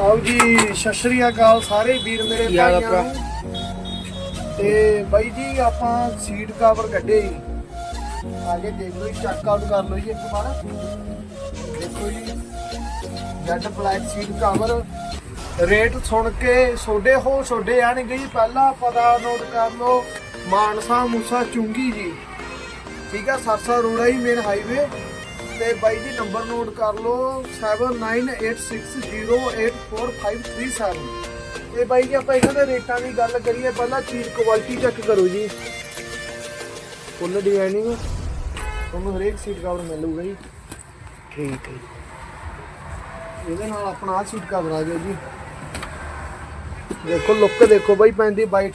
ਆਓ ਜੀ ਸਤਿ ਸ਼੍ਰੀ ਅਕਾਲ ਸਾਰੇ ਵੀਰ ਮੇਰੇ ਭਾਈਆਂ ਨੂੰ। ਤੇ ਬਾਈ ਜੀ ਆਪਾਂ ਸੀਟ ਕਵਰ ਕੱਢੇ ਜੀ। ਆਗੇ ਦੇਖ ਲਓ ਜੀ ਚੈੱਕ ਆਊਟ ਕਰ ਲਓ ਜੀ ਇੱਕ ਵਾਰ। ਦੇਖੋ ਜੀ jet black seat cover rate ਸੁਣ ਕੇ ਸੋਡੇ ਹੋ ਸੋਡੇ ਆਣਗੇ ਜੀ। ਪਹਿਲਾ ਪਤਾ ਨੋਟ ਕਰ ਲਓ ਮਾਨਸਾ ਮੂਸਾ ਚੁੰਗੀ ਜੀ। ਠੀਕ ਆ ਸਰਸਾ ਰੋੜਾ ਹੀ ਮੇਨ ਹਾਈਵੇ ਤੇ ਬਾਈ ਜੀ ਨੰਬਰ ਨੋਟ ਕਰ ਲਓ 7986084537 ਤੇ ਬਾਈ ਜੀ ਆਪਾਂ ਇਹਨਾਂ ਦੇ ਰੇਟਾਂ ਦੀ ਗੱਲ ਕਰੀਏ ਪਹਿਲਾਂ ਚੀਜ਼ ਕੁਆਲਿਟੀ ਚੈੱਕ ਕਰੋ ਜੀ। ਫੁੱਲ ਡਿਜ਼ਾਈਨਿੰਗ ਤੁਹਾਨੂੰ ਹਰੇਕ ਸੀਟ ਕਵਰ ਮਿਲੂਗਾ ਜੀ। ਠੀਕ ਹੈ। ਇਹਦੇ ਨਾਲ ਆਪਣਾ ਆਹ ਸੀਟ ਕਵਰ ਆ ਗਿਆ ਜੀ। ਦੇਖੋ ਲੁੱਕ ਦੇਖੋ ਬਾਈ ਪੈਂਦੀ ਬਾਈਟ